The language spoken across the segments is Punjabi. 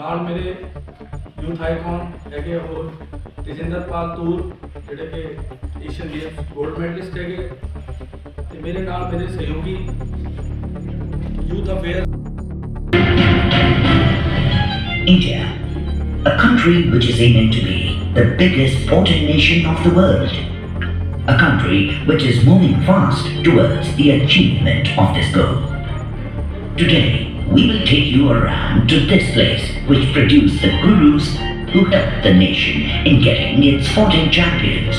ਨਾਲ ਮੇਰੇ ਯੂਥ ਆਈਕਨ ਹੈਗੇ ਹੋਰ ਤੇਜਿੰਦਰਪਾਲ ਤੂਰ ਜਿਹੜੇ ਕਿ ਏਸ਼ੀਅਨ ਗੇਮਸ 골ਡ ਮੈਡਲਿਸਟ ਹੈਗੇ ਤੇ ਮੇਰੇ ਨਾਲ ਮੇਰੇ ਸਹਿਯੋਗੀ youth affair India, a country which is aiming to be the biggest sporting nation of the world. A country which is moving fast towards the achievement of this goal. Today, we will take you around to this place which produced the gurus who helped the nation in getting its sporting champions.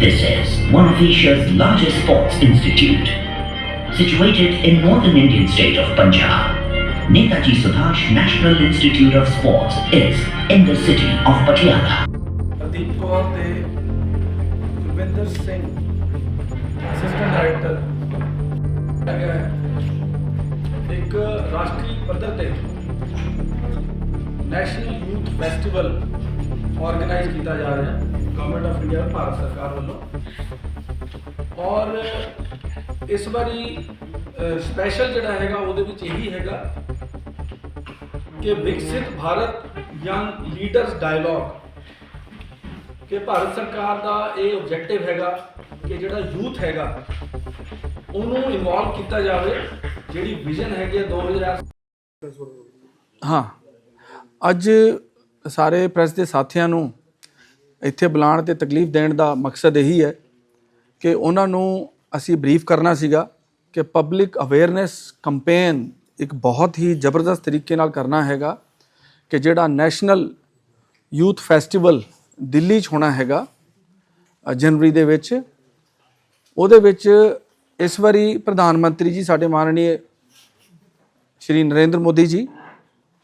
This is one of Asia's largest sports institute. Situated in northern Indian state of Punjab, Netaji Subhash National Institute of Sports is in the city of Patiala. Hardeep Kaur ਤੇ ਗੁਰਵਿੰਦਰ ਸਿੰਘ ਅਸਿਸਟੈਂਟ ਡਾਇਰੈਕਟਰ ਹੈਗਾ ਹੈ। ਇੱਕ ਰਾਸ਼ਟਰੀ ਪੱਧਰ ਤੇ ਨੈਸ਼ਨਲ ਯੂਥ ਫੈਸਟੀਵਲ ਆਰਗੇਨਾਈਜ਼ ਕੀਤਾ ਜਾ ਰਿਹਾ ਹੈ ਗਵਰਨਮੈਂਟ ਆਫ ਇੰਡੀਆ ਭਾਰਤ ਸਰਕਾਰ ਵੱਲੋਂ। ਔਰ ਇਸ ਵਾਰੀ ਸਪੈਸ਼ਲ ਜਿਹੜਾ ਹੈਗਾ, ਉਹਦੇ ਵਿੱਚ ਇਹੀ ਹੈਗਾ ਕਿ ਵਿਕਸਿਤ ਭਾਰਤ ਯੰਗ ਲੀਡਰਸ ਡਾਇਲੌਗ ਕਿ ਭਾਰਤ ਸਰਕਾਰ ਦਾ ਇਹ ਆਬਜੈਕਟਿਵ ਹੈਗਾ ਕਿ ਜਿਹੜਾ ਯੂਥ ਹੈਗਾ, ਉਹਨੂੰ ਇਨਵੋਲਵ ਕੀਤਾ ਜਾਵੇ। ਜਿਹੜੀ ਵਿਜ਼ਨ ਹੈਗੀ ਹੈ 2000 ਹਾਂ। ਅੱਜ ਸਾਰੇ ਪ੍ਰੈਸ ਦੇ ਸਾਥੀਆਂ ਨੂੰ ਇੱਥੇ ਬੁਲਾਉਣ ਤੇ ਤਕਲੀਫ ਦੇਣ ਦਾ ਮਕਸਦ ਇਹੀ ਹੈ ਕਿ ਉਹਨਾਂ ਨੂੰ ਅਸੀਂ ਬਰੀਫ ਕਰਨਾ ਸੀਗਾ ਕਿ ਪਬਲਿਕ ਅਵੇਅਰਨੈਸ ਕੈਂਪੇਨ ਇੱਕ ਬਹੁਤ ਹੀ ਜ਼ਬਰਦਸਤ ਤਰੀਕੇ ਨਾਲ ਕਰਨਾ ਹੈਗਾ ਕਿ ਜਿਹੜਾ ਨੈਸ਼ਨਲ ਯੂਥ ਫੈਸਟੀਵਲ ਦਿੱਲੀ 'ਚ ਹੋਣਾ ਹੈਗਾ ਜਨਵਰੀ ਦੇ ਵਿੱਚ, ਉਹਦੇ ਵਿੱਚ ਇਸ ਵਾਰੀ ਪ੍ਰਧਾਨ ਮੰਤਰੀ ਜੀ, ਸਾਡੇ ਮਾਨਨੀय ਸ਼੍ਰੀ ਨਰਿੰਦਰ ਮੋਦੀ ਜੀ,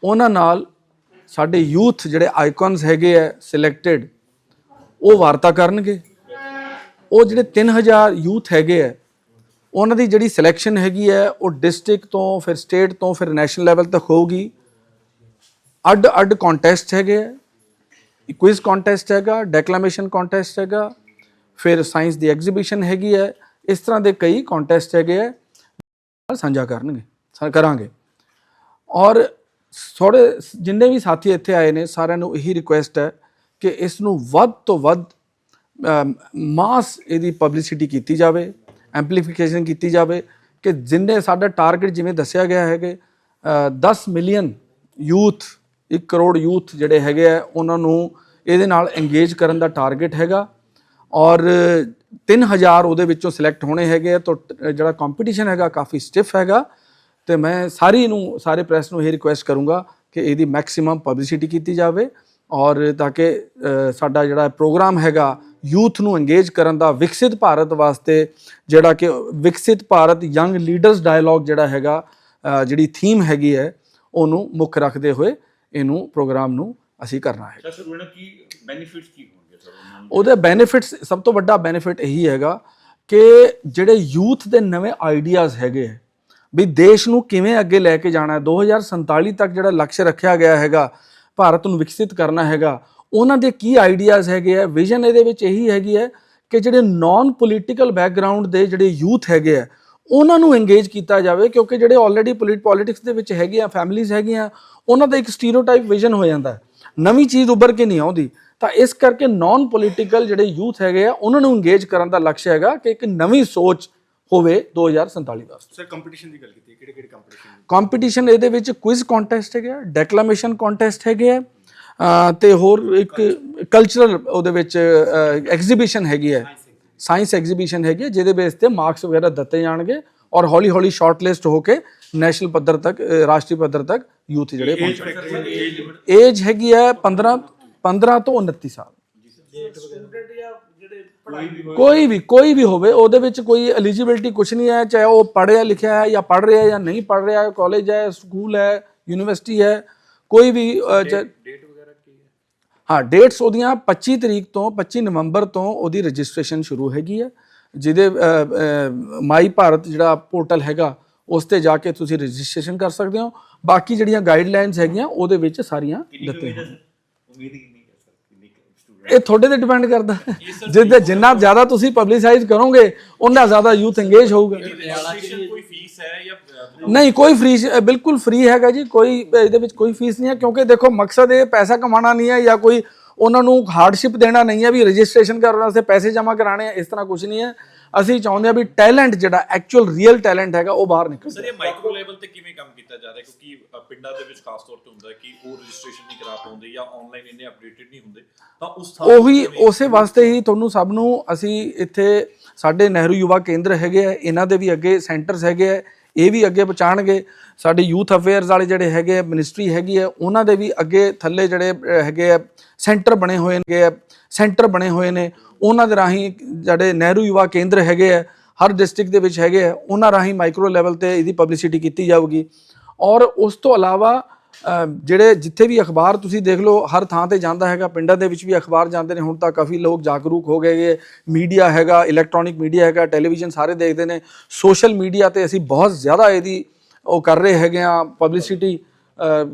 ਉਹਨਾਂ ਨਾਲ ਸਾਡੇ ਯੂਥ ਜਿਹੜੇ ਆਈਕਨਸ ਹੈਗੇ ਆ ਸਿਲੈਕਟਡ ਉਹ ਵਾਰਤਾ ਕਰਨਗੇ। ਉਹ ਜਿਹੜੇ 3000 ਯੂਥ ਹੈਗੇ ਆ, ਉਹਨਾਂ ਦੀ ਜਿਹੜੀ ਸਿਲੈਕਸ਼ਨ ਹੈਗੀ ਹੈ ਉਹ ਡਿਸਟ੍ਰਿਕਟ ਤੋਂ, ਫਿਰ ਸਟੇਟ ਤੋਂ, ਫਿਰ ਨੈਸ਼ਨਲ ਲੈਵਲ ਤੱਕ ਹੋਊਗੀ। ਅੱਡ ਅੱਡ ਕੰਟੈਸਟ ਹੈਗੇ ਆ। ਕੁਇਜ਼ ਕੰਟੈਸਟ ਹੈਗਾ ਡੈਕਲੇਮੇਸ਼ਨ ਕੰਟੈਸਟ ਹੈਗਾ। ਫਿਰ ਸਾਇੰਸ ਦੀ ਐਗਜ਼ੀਬਿਸ਼ਨ ਹੈਗੀ ਹੈ ਇਸ ਤਰ੍ਹਾਂ ਦੇ ਕਈ ਕੰਟੈਸਟ ਹੈਗੇ ਆ, ਨਾਲ ਸਾਂਝਾ ਕਰਨਗੇ, ਸਾ- ਕਰਾਂਗੇ। ਔਰ ਥੋੜੇ ਜਿੰਨੇ ਵੀ ਸਾਥੀ ਇੱਥੇ ਆਏ ਨੇ, ਸਾਰਿਆਂ ਨੂੰ ਇਹੀ ਰਿਕੁਐਸਟ ਹੈ ਕਿ ਇਸ ਨੂੰ ਵੱਧ ਤੋਂ ਵੱਧ ਮਾਸ ਇਹਦੀ ਪਬਲਿਸਿਟੀ ਕੀਤੀ ਜਾਵੇ ਐਂਪਲੀਫਿਕੇਸ਼ਨ ਕੀਤੀ ਜਾਵੇ, ਕਿ ਜਿੰਨੇ ਸਾਡਾ ਟਾਰਗੇਟ ਜਿਵੇਂ ਦੱਸਿਆ ਗਿਆ ਹੈ ਕਿ 10 ਮਿਲੀਅਨ ਯੂਥ 1 ਕਰੋੜ ਯੂਥ ਜਿਹੜੇ ਹੈਗੇ ਆ, ਉਹਨਾਂ ਨੂੰ ਇਹਦੇ ਨਾਲ ਇੰਗੇਜ ਕਰਨ ਦਾ ਟਾਰਗੇਟ ਹੈਗਾ। ਔਰ 3000 ਉਹਦੇ ਵਿੱਚੋਂ ਸਿਲੈਕਟ ਹੋਣੇ ਹੈਗੇ ਆ, ਤਾਂ ਜਿਹੜਾ ਕੰਪੀਟੀਸ਼ਨ ਹੈਗਾ ਕਾਫੀ ਸਟਿਫ ਹੈਗਾ। ਤੇ ਮੈਂ ਸਾਰੀ ਨੂੰ, ਸਾਰੇ ਪ੍ਰੈਸ ਨੂੰ ਇਹ ਰਿਕੁਐਸਟ ਕਰੂੰਗਾ ਕਿ ਇਹਦੀ ਮੈਕਸਿਮਮ ਪਬਲਿਸਿਟੀ ਕੀਤੀ ਜਾਵੇ ਔਰ ਤਾਂ ਕਿ ਸਾਡਾ ਜਿਹੜਾ ਪ੍ਰੋਗਰਾਮ ਹੈਗਾ ਯੂਥ ਨੂੰ ਇੰਗੇਜ ਕਰਨ ਦਾ ਵਿਕਸਿਤ ਭਾਰਤ ਵਾਸਤੇ ਜਿਹੜਾ ਕਿ ਵਿਕਸਿਤ ਭਾਰਤ ਯੰਗ ਲੀਡਰਸ ਡਾਇਲੌਗ ਜਿਹੜਾ ਹੈਗਾ ਜਿਹੜੀ ਥੀਮ ਹੈਗੀ ਹੈ, ਉਹਨੂੰ ਮੁੱਖ ਰੱਖਦੇ ਹੋਏ ਇਹਨੂੰ ਪ੍ਰੋਗਰਾਮ ਨੂੰ ਅਸੀਂ ਕਰਨਾ ਹੈ। ਸਰ, ਉਹਨਾਂ ਕੀ ਬੈਨੀਫਿਟਸ ਕੀ ਉਹਦੇ ਬੈਨੀਫਿਟਸ ਸਭ ਤੋਂ ਵੱਡਾ ਬੈਨੀਫਿਟ ਇਹੀ ਹੈਗਾ ਕਿ ਜਿਹੜੇ ਯੂਥ ਦੇ ਨਵੇਂ ਆਈਡੀਆਜ਼ ਹੈਗੇ ਹੈ ਵੀ ਦੇਸ਼ ਨੂੰ ਕਿਵੇਂ ਅੱਗੇ ਲੈ ਕੇ ਜਾਣਾ ਹੈ 2047 ਤੱਕ ਜਿਹੜਾ ਲਕਸ਼ ਰੱਖਿਆ ਗਿਆ ਹੈਗਾ, ਭਾਰਤ ਨੂੰ ਵਿਕਸਿਤ ਕਰਨਾ ਹੈਗਾ, ਉਹਨਾਂ ਦੇ ਕੀ ਆਈਡੀਆਜ਼ ਹੈਗੇ ਆ ਵਿਜ਼ਨ ਇਹਦੇ ਵਿੱਚ ਇਹੀ ਹੈਗੀ ਹੈ ਕਿ ਜਿਹੜੇ ਨਾਨ ਪੋਲੀਟੀਕਲ ਬੈਕਗ੍ਰਾਉਂਡ ਦੇ ਜਿਹੜੇ ਯੂਥ ਹੈਗੇ ਆ, ਉਹਨਾਂ ਨੂੰ ਇੰਗੇਜ ਕੀਤਾ ਜਾਵੇ, ਕਿਉਂਕਿ ਜਿਹੜੇ ਆਲਰੇਡੀ ਪੋਲਿਟਿਕਸ ਦੇ ਵਿੱਚ ਹੈਗੇ ਆ ਫੈਮਿਲੀਜ਼ ਹੈਗੀਆਂ, ਉਹਨਾਂ ਦਾ ਇੱਕ ਸਟੀਰੀਓਟਾਈਪ ਵਿਜ਼ਨ ਹੋ ਜਾਂਦਾ ਨਵੀਂ ਚੀਜ਼ ਉੱਭਰ ਕੇ ਨਹੀਂ ਆਉਂਦੀ। ਤਾਂ ਇਸ ਕਰਕੇ ਨਾਨ ਪੋਲੀਟੀਕਲ ਜਿਹੜੇ ਯੂਥ ਹੈਗੇ ਆ ਉਹਨਾਂ ਨੂੰ ਇੰਗੇਜ ਕਰਨ ਦਾ ਲਕਸ਼ ਹੈਗਾ ਕਿ ਇੱਕ ਨਵੀਂ ਸੋਚ ਹੋਵੇ 2047 ਵਾਸਤੇ ਸਰ ਕੰਪੀਟੀਸ਼ਨ ਦੀ ਗੱਲ ਕੀਤੀ ਕਿਹੜੇ ਕਿਹੜੇ ਕੰਪੀਟੀਸ਼ਨ ਕੰਪੀਟੀਸ਼ਨ ਇਹਦੇ ਵਿੱਚ ਕੁਇਜ਼ ਕੰਟੈਸਟ ਹੈਗਾ ਡੈਕਲੇਮੇਸ਼ਨ ਕੰਟੈਸਟ ਹੈਗੇ ਆ ਤੇ ਹੋਰ ਇੱਕ ਕਲਚਰਲ ਉਹਦੇ ਵਿੱਚ ਐਗਜ਼ੀਬਿਸ਼ਨ ਹੈਗੀ ਹੈ। ਸਾਇੰਸ ਐਗਜ਼ੀਬਿਸ਼ਨ ਹੈਗੀ ਹੈ ਜਿਹਦੇ ਬੇਸ ਤੇ ਮਾਰਕਸ ਵਗੈਰਾ ਦਿੱਤੇ ਜਾਣਗੇ ਔਰ ਹੌਲੀ ਹੌਲੀ ਸ਼ਾਰਟਲਿਸਟ ਹੋ ਕੇ ਨੈਸ਼ਨਲ ਪੱਧਰ ਤੱਕ ਰਾਸ਼ਟਰੀ ਪੱਧਰ ਤੱਕ ਯੂਥ ਜਿਹੜੇ ਪਹੁੰਚਣਗੇ। ਏਜ ਹੈਗੀ ਹੈ 15 15 ਤੋਂ 29 ਸਾਲ। ਕੋਈ ਵੀ ਕੋਈ ਵੀ ਹੋਵੇ ਉਹਦੇ ਵਿੱਚ ਕੋਈ ਐਲੀਜੀਬਿਲਟੀ ਕੁਝ ਨਹੀਂ ਹੈ ਚਾਹੇ ਉਹ ਪੜ੍ਹਿਆ ਲਿਖਿਆ ਹੈ ਜਾਂ ਪੜ੍ਹ ਰਿਹਾ ਹੈ ਜਾਂ ਨਹੀਂ ਪੜ੍ਹ ਰਿਹਾ ਹੈ ਕਾਲਜ ਹੈ ਸਕੂਲ ਹੈ ਯੂਨੀਵਰਸਿਟੀ ਹੈ ਕੋਈ ਵੀ ਡੇਟ ਵਗੈਰਾ ਕੀ ਹੈ? ਹਾਂ ਡੇਟਸ ਉਹਦੀਆਂ 25 ਤਰੀਕ ਤੋਂ 25 ਨਵੰਬਰ ਤੋਂ ਉਹਦੀ ਰਜਿਸਟ੍ਰੇਸ਼ਨ ਸ਼ੁਰੂ ਹੈਗੀ ਹੈ ਜਿਹਦੇ ਮਾਈ ਭਾਰਤ ਜਿਹੜਾ ਪੋਰਟਲ ਹੈਗਾ ਉਸ ਤੇ ਜਾ ਕੇ ਤੁਸੀਂ ਰਜਿਸਟ੍ਰੇਸ਼ਨ ਕਰ ਸਕਦੇ ਹੋ। ਬਾਕੀ ਜਿਹੜੀਆਂ ਗਾਈਡਲਾਈਨਸ ਹੈਗੀਆਂ ਉਹਦੇ ਵਿੱਚ ਸਾਰੀਆਂ ਦਿੱਤੀਆਂ ਹੋਈਆਂ। ਉਮੀਦ ਹੀ ਨਹੀਂ ਕਰ ਸਰ ਕਿੰਨੀ ਸਟੂਡੈਂਟ ਇਹ ਤੁਹਾਡੇ ਤੇ ਡਿਪੈਂਡ ਕਰਦਾ। ਜਿੱਦਾਂ ਜਿੰਨਾ ਜ਼ਿਆਦਾ ਤੁਸੀਂ ਪਬਲਿਸਾਈਜ਼ ਕਰੋਗੇ ਉਹਨਾਂ ਜ਼ਿਆਦਾ ਯੂਥ ਇੰਗੇਜ ਹੋਊਗਾ। ਕੋਈ ਫੀਸ ਹੈ ਜਾਂ ਨਹੀਂ ਕੋਈ ਫ੍ਰੀ ਬਿਲਕੁਲ ਫ੍ਰੀ ਹੈਗਾ ਜੀ। ਕੋਈ ਇਹਦੇ ਵਿੱਚ ਕੋਈ ਫੀਸ ਨਹੀਂ ਹੈ ਕਿਉਂਕਿ ਦੇਖੋ ਮਕਸਦ ਇਹ ਪੈਸਾ ਕਮਾਉਣਾ ਨਹੀਂ ਹੈ ਜਾਂ ਕੋਈ ਉਹਨਾਂ ਨੂੰ ਹਾਰਡਸ਼ਿਪ ਦੇਣਾ ਨਹੀਂ ਹੈ ਵੀ ਰਜਿਸਟ੍ਰੇਸ਼ਨ ਕਰਨ ਵਾਸਤੇ ਪੈਸੇ ਜਮ੍ਹਾਂ ਕਰਾਣੇ ਆ ਇਸ ਤਰ੍ਹਾਂ ਕੁਝ ਨਹੀਂ ਹੈ। ਅਸੀਂ ਚਾਹੁੰਦੇ ਆ ਵੀ ਟੈਲੈਂਟ ਜਿਹੜਾ ਐਕਚੁਅਲ ਰੀਅਲ ਟੈਲੈਂਟ ਹੈਗਾ ਉਹ ਬਾਹਰ ਨਿਕਲ ਸਰ ਇਹ ਮਾਈਕਰੋ ਲੈਵਲ ਤੇ ਕਿਵੇਂ ਕੰਮ ਕੀਤਾ ਜਾ ਰਿਹਾ? ਕਿਉਂਕਿ ਪਿੰਡਾਂ ਦੇ ਵਿੱਚ ਖਾਸ ਤੌਰ ਤੇ ਹੁੰਦਾ ਹੈ ਕਿ ਉਹ ਰਜਿਸਟ੍ਰੇਸ਼ਨ ਨਹੀਂ ਕਰਾ ਪਾਉਂਦੇ ਜਾਂ ਆਨਲਾਈਨ ਇੰਨੇ ਅਪਡੇਟਡ ਨਹੀਂ ਹੁੰਦੇ ਤਾਂ ਉਸ ਥਾਂ ਉਹੀ ਉਸੇ ਵਾਸਤੇ ਹੀ ਤੁਹਾਨੂੰ ਸਭ ਨੂੰ ਅਸੀਂ ਇੱਥੇ ਸਾਡੇ ਨਹਿਰੂ ਯੁਵਾ ਕੇਂਦਰ ਹੈਗੇ ਆ ਇਹਨਾਂ ਦੇ ਵੀ ਅੱਗੇ ਸੈਂਟਰਸ ਹੈਗੇ ਆ ਇਹ ਵੀ ਅੱਗੇ ਪਹੁੰਚਾਣਗੇ ਸਾਡੇ ਯੂਥ ਅਫੇਅਰਸ ਵਾਲੇ ਜਿਹੜੇ ਹੈਗੇ ਮਿਨਿਸਟਰੀ ਹੈਗੀ ਆ ਉਹਨਾਂ ਦੇ ਵੀ ਅੱਗੇ ਥੱਲੇ ਜਿਹੜੇ ਹੈਗੇ ਆ ਸੈਂਟਰ ਬਣੇ ਹੋਏ ਨੇ ਸੈਂਟਰ ਬਣੇ ਹੋਏ ਨੇ। ਉਹਨਾਂ ਦੇ ਰਾਹੀਂ ਜਿਹੜੇ ਨਹਿਰੂ ਯੁਵਾ ਕੇਂਦਰ ਹੈਗੇ ਆ, ਹਰ ਡਿਸਟ੍ਰਿਕਟ ਦੇ ਵਿੱਚ ਹੈਗੇ ਆ, ਉਹਨਾਂ ਰਾਹੀਂ ਮਾਈਕਰੋ ਲੈਵਲ ਤੇ ਇਹਦੀ ਪਬਲਿਸਿਟੀ ਕੀਤੀ ਜਾਊਗੀ। ਔਰ ਉਸ ਤੋਂ ਇਲਾਵਾ ਜਿਹੜੇ ਜਿੱਥੇ ਵੀ ਅਖਬਾਰ ਤੁਸੀਂ ਦੇਖ ਲਓ, ਹਰ ਥਾਂ ਤੇ ਜਾਂਦਾ ਹੈਗਾ, ਪਿੰਡਾਂ ਦੇ ਵਿੱਚ ਵੀ ਅਖਬਾਰ ਜਾਂਦੇ ਨੇ। ਹੁਣ ਤਾਂ ਕਾਫੀ ਲੋਕ ਜਾਗਰੂਕ ਹੋ ਗਏ ਹੈਗੇ। ਮੀਡੀਆ ਹੈਗਾ ਇਲੈਕਟ੍ਰੋਨਿਕ ਮੀਡੀਆ ਹੈਗਾ ਟੈਲੀਵਿਜ਼ਨ ਸਾਰੇ ਦੇਖਦੇ ਨੇ। ਸੋਸ਼ਲ ਮੀਡੀਆ ਤੇ ਅਸੀਂ ਬਹੁਤ ਜ਼ਿਆਦਾ ਇਹਦੀ ਉਹ ਕਰ ਰਹੇ ਹੈਗੇ ਆ ਪਬਲਿਸਿਟੀ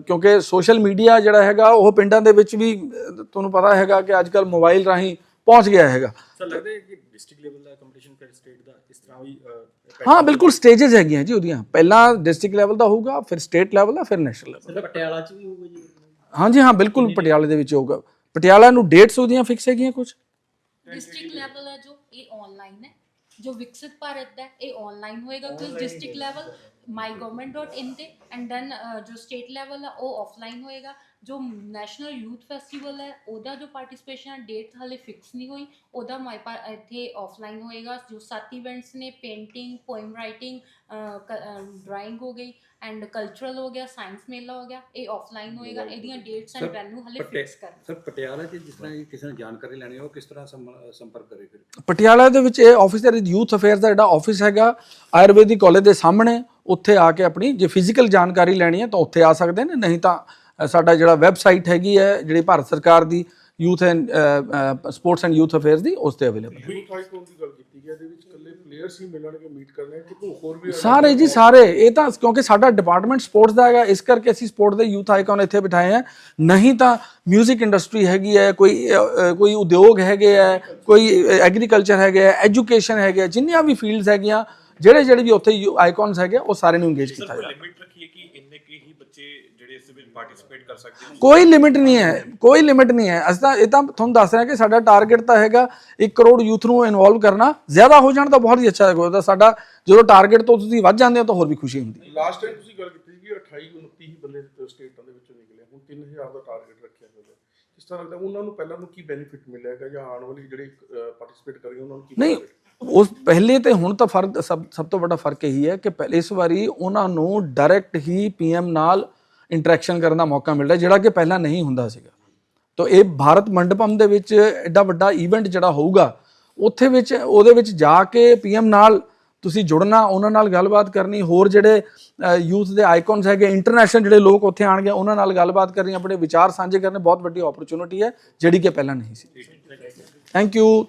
ਕਿਉਂਕਿ ਸੋਸ਼ਲ ਮੀਡੀਆ ਜਿਹੜਾ ਹੈਗਾ, ਉਹ ਪਿੰਡਾਂ ਦੇ ਵਿੱਚ ਵੀ ਤੁਹਾਨੂੰ ਪਤਾ ਹੈਗਾ ਕਿ ਅੱਜ ਕੱਲ ਮੋਬਾਈਲ ਰਾਹੀਂ ਪਹੁੰਚ ਗਿਆ ਹੈਗਾ। ਸਰ ਲੱਗਦਾ ਹੈ ਕਿ ਡਿਸਟ੍ਰਿਕਟ ਲੈਵਲ ਦਾ ਕੰਪੀਟੀਸ਼ਨ ਫਿਰ ਸਟੇਟ ਦਾ ਇਸ ਤਰ੍ਹਾਂ ਵੀ ਹਾਂ ਬਿਲਕੁਲ ਸਟੇजेस ਹੈਗੀਆਂ ਜੀ ਉਹਦੀਆਂ। ਪਹਿਲਾਂ ਡਿਸਟ੍ਰਿਕਟ ਲੈਵਲ ਦਾ ਹੋਊਗਾ ਫਿਰ ਸਟੇਟ ਲੈਵਲ ਦਾ ਫਿਰ ਨੈਸ਼ਨਲ ਲੈਵਲ ਪਟਿਆਲਾ ਚ ਵੀ ਹੋਊਗਾ ਜੀ? ਹਾਂਜੀ ਹਾਂ ਬਿਲਕੁਲ ਪਟਿਆਲੇ ਦੇ ਵਿੱਚ ਹੋਊਗਾ। ਪਟਿਆਲਾ ਨੂੰ ਡੇਟਸ ਉਹਦੀਆਂ ਫਿਕਸ ਹੈਗੀਆਂ ਕੁਝ ਡਿਸਟ੍ਰਿਕਟ ਲੈਵਲ ਹੈ ਜੋ ਇਹ ਆਨਲਾਈਨ ਹੈ। ਜੋ ਵਿਕਸਿਤ ਭਾਰਤ ਦਾ ਹੈ, ਇਹ ਆਨਲਾਈਨ ਹੋਏਗਾ ਕਿਉਂਕਿ ਡਿਸਟ੍ਰਿਕਟ ਲੈਵਲ mygovernment.in ਤੇ ਐਂਡ ਦੈਨ ਜੋ ਸਟੇਟ ਲੈਵਲ ਹੈ ਉਹ ਆਫਲਾਈਨ ਹੋਏਗਾ। ਜੋ ਨੈਸ਼ਨਲ ਯੂਥ ਫੈਸਟੀਵਲ ਹੈ ਉਹਦਾ ਜੋ ਪਾਰਟਿਸਿਪੇਸ਼ਨ ਹੈ ਡੇਟ ਹਾਲੇ ਫਿਕਸ ਨਹੀਂ ਹੋਈ। ਉਹਦਾ ਮਾਈ ਪਾ ਇੱਥੇ ਆਫਲਾਈਨ ਹੋਏਗਾ। ਜੋ ਸੱਤ ਇਵੈਂਟਸ ਨੇ ਪੇਂਟਿੰਗ ਪੋਇਮ ਰਾਈਟਿੰਗ ਡਰਾਇੰਗ ਹੋ ਗਈ ਐਂਡ ਕਲਚਰਲ ਹੋ ਗਿਆ ਸਾਇੰਸ ਮੇਲਾ ਹੋ ਗਿਆ ਇਹ ਆਫਲਾਈਨ ਹੋਏਗਾ। ਇਹਦੀਆਂ ਡੇਟਸ ਐਂਡ ਵੈਨਿਊ ਹਾਲੇ ਫਿਕਸ ਕਰ ਸਰ ਪਟਿਆਲਾ ਚ ਜਿਸ ਤਰ੍ਹਾਂ ਕਿਸੇ ਨੇ ਜਾਣਕਾਰੀ ਲੈਣੀ ਹੋ ਕਿਸ ਤਰ੍ਹਾਂ ਸੰਪਰਕ ਕਰੇ ਫਿਰ? ਪਟਿਆਲਾ ਦੇ ਵਿੱਚ ਇਹ ਆਫਿਸ ਦਾ ਯੂਥ ਅਫੇਅਰਸ ਦਾ ਜਿਹੜਾ ਆਫਿਸ ਹੈਗਾ ਆਯੁਰਵੈਦਿਕ ਕਾਲਜ ਦੇ ਸਾਹਮਣੇ ਉੱਥੇ ਆ ਕੇ ਆਪਣੀ ਜੇ ਫਿਜ਼ੀਕਲ ਜਾਣਕਾਰੀ ਲੈਣੀ ਹੈ ਤਾਂ ਉੱਥੇ ਆ ਸਕਦੇ ਨੇ ਨਹੀਂ ਤਾਂ ਸਾਡਾ ਜਿਹੜਾ ਵੈਬਸਾਈਟ ਹੈਗੀ ਹੈ ਜਿਹੜੀ ਭਾਰਤ ਸਰਕਾਰ ਦੀ youth and sports and youth affairs ਦੀ ਉਸ ਤੇ ਅਵੇਲੇਬਲ ਹੈ। ਯੂਥ ਆਈਕਨ ਦੀ ਗੱਲ ਕੀਤੀ ਗਈ ਇਹਦੇ ਵਿੱਚ ਇਕੱਲੇ ਪਲੇਅਰਸ ਹੀ ਮਿਲਣਗੇ ਮੀਟ ਕਰਨੇ ਕਿ ਕੋਈ ਹੋਰ ਵੀ ਸਾਰੇ ਜੀ ਸਾਰੇ। ਇਹ ਤਾਂ ਕਿਉਂਕਿ ਸਾਡਾ ਡਿਪਾਰਟਮੈਂਟ ਸਪੋਰਟਸ ਦਾ ਹੈਗਾ ਇਸ ਕਰਕੇ ਅਸੀਂ ਸਪੋਰਟ ਦੇ ਯੂਥ ਆਈਕਨ ਇੱਥੇ ਬਿਠਾਏ ਆ। ਨਹੀਂ ਤਾਂ 뮤직 ਇੰਡਸਟਰੀ ਹੈਗੀ ਹੈ ਕੋਈ ਕੋਈ ਉਦਯੋਗ ਹੈਗੇ ਹੈ ਕੋਈ ਐਗਰੀਕਲਚਰ ਹੈਗਾ ਹੈ ਐਜੂਕੇਸ਼ਨ ਹੈਗੇ ਹੈ, ਜਿੰਨੀਆਂ ਵੀ ਫੀਲਡਸ ਹੈਗੀਆਂ ਜਿਹੜੇ ਜਿਹੜੇ ਵੀ ਉੱਥੇ ਆਈਕਨਸ ਹੈਗੇ ਆ, ਉਹ ਸਾਰੇ ਨੂੰ ਇੰਗੇਜ ਕੀਤਾ ਜਾਵੇ ਲਿਮਿਟ ਰੱਖੀਏ ਕਿ ਇੰਨੇ ਕੇ ਹੀ ਬੱਚੇ ਜਿਹੜੇ ਇਸ ਵਿੱਚ ਪਾਰਟਿਸਿਪੇਟ ਕਰ ਸਕਦੇ ਨੇ ਕੋਈ ਲਿਮਿਟ ਨਹੀਂ ਹੈ ਕੋਈ ਲਿਮਿਟ ਨਹੀਂ ਹੈ। ਅਸੀਂ ਤਾਂ ਇਹ ਤਾਂ ਤੁਹਾਨੂੰ ਦੱਸ ਰਿਹਾ ਕਿ ਸਾਡਾ ਟਾਰਗੇਟ ਤਾਂ ਹੈਗਾ 1 ਕਰੋੜ ਯੂਥ ਨੂੰ ਇਨਵੋਲਵ ਕਰਨਾ। ਜ਼ਿਆਦਾ ਹੋ ਜਾਣ ਤਾਂ ਬਹੁਤ ਹੀ ਅੱਛਾ ਹੋਏਗਾ ਸਾਡਾ ਜਦੋਂ ਟਾਰਗੇਟ ਤੋਂ ਤੁਸੀਂ ਵੱਧ ਜਾਂਦੇ ਹੋ ਤਾਂ ਹੋਰ ਵੀ ਖੁਸ਼ੀ ਹੁੰਦੀ ਹੈ। ਲਾਸਟ ਟਾਈਮ ਤੁਸੀਂ ਗੱਲ ਕੀਤੀ ਸੀ ਕਿ 28 29 ਹੀ ਬੰਦੇ ਸਟੇਟਾਂ ਦੇ ਵਿੱਚੋਂ ਨਿਕਲੇ। ਹੁਣ 3000 ਦਾ ਟਾਰਗੇਟ ਰੱਖਿਆ ਹੋਇਆ ਹੈ। ਕਿਸ ਤਰ੍ਹਾਂ ਲੱਗਦਾ? ਉਹਨਾਂ ਨੂੰ ਪਹਿਲਾਂ ਨੂੰ ਕੀ ਬੈਨੀਫਿਟ ਮਿਲੇਗਾ ਜਾਂ ਆਉਣ ਵਾਲੀ ਜਿਹੜੇ ਪਾਰਟਿਸਿਪੇਟ ਕਰੀ ਉਹਨਾਂ ਨੂੰ ਕੀ ਨਹੀਂ ਉਸ ਪਹਿਲੇ ਤੇ ਹੁਣ ਤਾਂ ਫ਼ਰਕ ਸਭ ਸਭ ਤੋਂ ਵੱਡਾ ਫ਼ਰਕ ਇਹੀ ਹੈ ਕਿ ਪਹਿਲੇ ਇਸ ਵਾਰੀ ਉਹਨਾਂ ਨੂੰ ਡਾਇਰੈਕਟ ਹੀ ਪੀਐਮ ਨਾਲ ਇੰਟਰੈਕਸ਼ਨ ਕਰਨ ਦਾ ਮੌਕਾ ਮਿਲਦਾ ਜਿਹੜਾ ਕਿ ਪਹਿਲਾਂ ਨਹੀਂ ਹੁੰਦਾ ਸੀਗਾ। ਤਾਂ ਇਹ ਭਾਰਤ ਮੰਡਪਮ ਦੇ ਵਿੱਚ ਐਡਾ ਵੱਡਾ ਇਵੈਂਟ ਜਿਹੜਾ ਹੋਊਗਾ, ਉੱਥੇ ਵਿੱਚ, ਉਹਦੇ ਵਿੱਚ ਜਾ ਕੇ ਪੀਐਮ ਨਾਲ ਤੁਸੀਂ ਜੁੜਨਾ, ਉਹਨਾਂ ਨਾਲ ਗੱਲਬਾਤ ਕਰਨੀ, ਹੋਰ ਜਿਹੜੇ ਯੂਥ ਦੇ ਆਈਕਨਸ ਹੈਗੇ ਇੰਟਰਨੈਸ਼ਨਲ ਜਿਹੜੇ ਲੋਕ ਉੱਥੇ ਆਣਗੇ ਉਹਨਾਂ ਨਾਲ ਗੱਲਬਾਤ ਕਰਨੀ, ਆਪਣੇ ਵਿਚਾਰ ਸਾਂਝੇ ਕਰਨੇ, ਬਹੁਤ ਵੱਡੀ ਓਪਰਚੁਨਿਟੀ ਹੈ, ਜਿਹੜੀ ਕਿ ਪਹਿਲਾਂ ਨਹੀਂ ਸੀ। Thank you